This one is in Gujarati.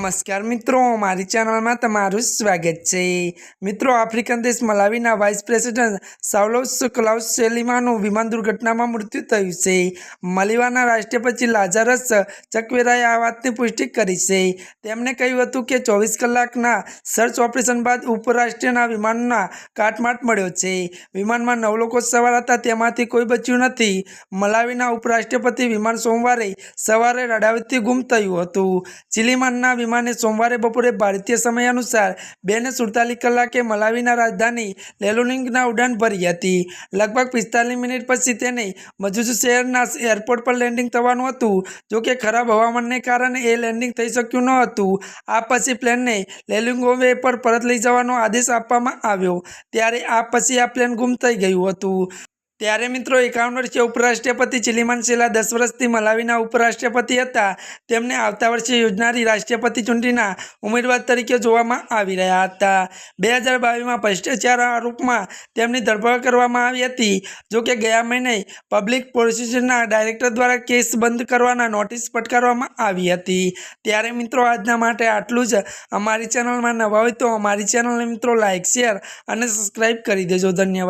નમસ્કાર મિત્રો, મારી ચેનલમાં તમારું સ્વાગત છે. મિત્રો, આફ્રિકન દેશ મલાવીના વાઇસ પ્રેસિડેન્ટ સાવલોસ ક્લાઉસ સેલિમાનું વિમાન દુર્ઘટનામાં મૃત્યુ થયું છે. મલિવાના રાષ્ટ્રપતિ લાઝારસ ચકવેરાએ આ વાતની પુષ્ટિ કરી છે. તેમણે કહ્યું હતું કે ચોવીસ કલાકના સર્ચ ઓપરેશન બાદ ઉપરાષ્ટ્રીયના વિમાનના કાટમાટ મળ્યો છે. વિમાનમાં નવ લોકો સવાર હતા, તેમાંથી કોઈ બચ્યું નથી. મલાવીના ઉપરાષ્ટ્રપતિ વિમાન સોમવારે સવારે રડાવતી ગુમ થયું હતું. ચિલીમાનના વિમાને સોમવારે બપોરે ભારતીય સમય અનુસાર બે ને સુડતાલીસ કલાકે મલાવીના રાજધાની લેલુનિંગના ઉડાન ભરી હતી. લગભગ પિસ્તાલીસ મિનિટ પછી તેને મજુજ શહેરના એરપોર્ટ પર લેન્ડિંગ થવાનું હતું. જોકે ખરાબ હવામાનને કારણે એ લેન્ડિંગ થઈ શક્યું ન હતું. આ પછી પ્લેનને લેલુંગોવે પર પરત લઈ જવાનો આદેશ આપવામાં આવ્યો. ત્યારે આ પછી આ પ્લેન ગુમ થઈ ગયું હતું. ત્યારે મિત્રો એકાવન વર્ષીય ઉપરાષ્ટ્રપતિ ચિલિમાન છેલ્લા દસ વર્ષથી મલાવીના ઉપરાષ્ટ્રપતિ હતા. તેમને આવતા વર્ષે યોજનારી રાષ્ટ્રપતિ ચૂંટણીના ઉમેદવાર તરીકે જોવામાં આવી રહ્યા હતા. બે હજાર બાવીસમાં ભ્રષ્ટાચાર આરોપમાં તેમની ધરપકડ કરવામાં આવી હતી. જો કે ગયા મહિને પબ્લિક પ્રોસિક્યુશનના ડાયરેક્ટર દ્વારા કેસ બંધ કરવાના નોટિસ ફટકારવામાં આવી હતી. ત્યારે મિત્રો આજના માટે આટલું જ. અમારી ચેનલમાં નવા હોય તો અમારી ચેનલને મિત્રો લાઇક શેર અને સબસ્ક્રાઈબ કરી દેજો. ધન્યવાદ.